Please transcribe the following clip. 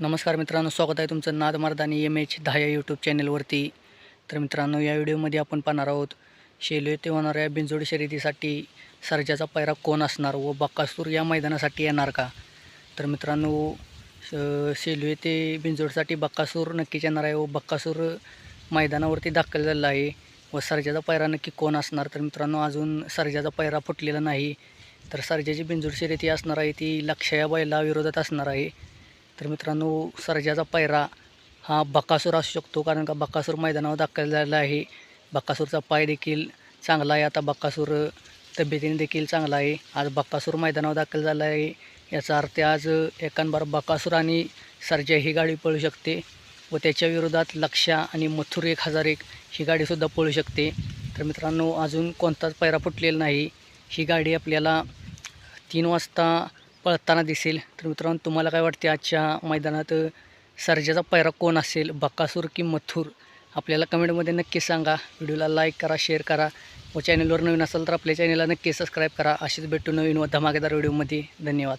नमस्कार मित्रांनो स्वागत आहे तुमचं नाद मर्दानी एम एच दहा या यूट्यूब चॅनेलवरती. तर मित्रांनो या व्हिडिओमध्ये आपण पाहणार आहोत शेलू येथे होणाऱ्या बिंजोड शर्यतीसाठी सर्जाचा पायरा कोण असणार व बक्कासूर या मैदानासाठी येणार का? तर मित्रांनो श- शेलू येथे बिंजोडसाठी बक्कासूर नक्कीच येणार आहे व बक्कासूर मैदानावरती दाखल झालेला आहे व सर्जाचा पायरा नक्की कोण असणार? तर मित्रांनो अजून सर्जाचा पायरा फुटलेला नाही. तर सर्जाची बिंजोड शर्यती असणार आहे ती लक्षया बैला विरोधात असणार आहे. तर मित्रांनो सर्जाचा पायरा हा बकासूर असू शकतो कारण का बकासूर मैदानावर दाखल झालेला आहे. बकासूरचा पाय देखील चांगला आहे. आता बकासूर तब्येतीने देखील चांगला आहे. आज बकासूर मैदानावर दाखल झाला आहे. याचा अर्थ आज एकांबार बकासूर आणि सर्जा ही गाडी पळू शकते व त्याच्या विरोधात लक्षा आणि मथुर एक हजार एक ही गाडीसुद्धा पळू शकते. तर मित्रांनो अजून कोणताच पायरा फुटलेला नाही. ही गाडी आपल्याला तीन वाजता पळताना दिसेल. तर मित्रांनो तुम्हाला काय वाटते? आजच्या मैदानात सर्जाचा पैरा कोण असेल? बकासूर की मथुर? आपल्याला कमेंटमध्ये नक्की सांगा. व्हिडिओला लाईक करा शेअर करा. व चॅनलवर नवीन असेल तर आपल्या चॅनलला नक्की सबस्क्राईब करा. अशीच भेटू नवीन व धमाकेदार व्हिडिओमध्ये धन्यवाद.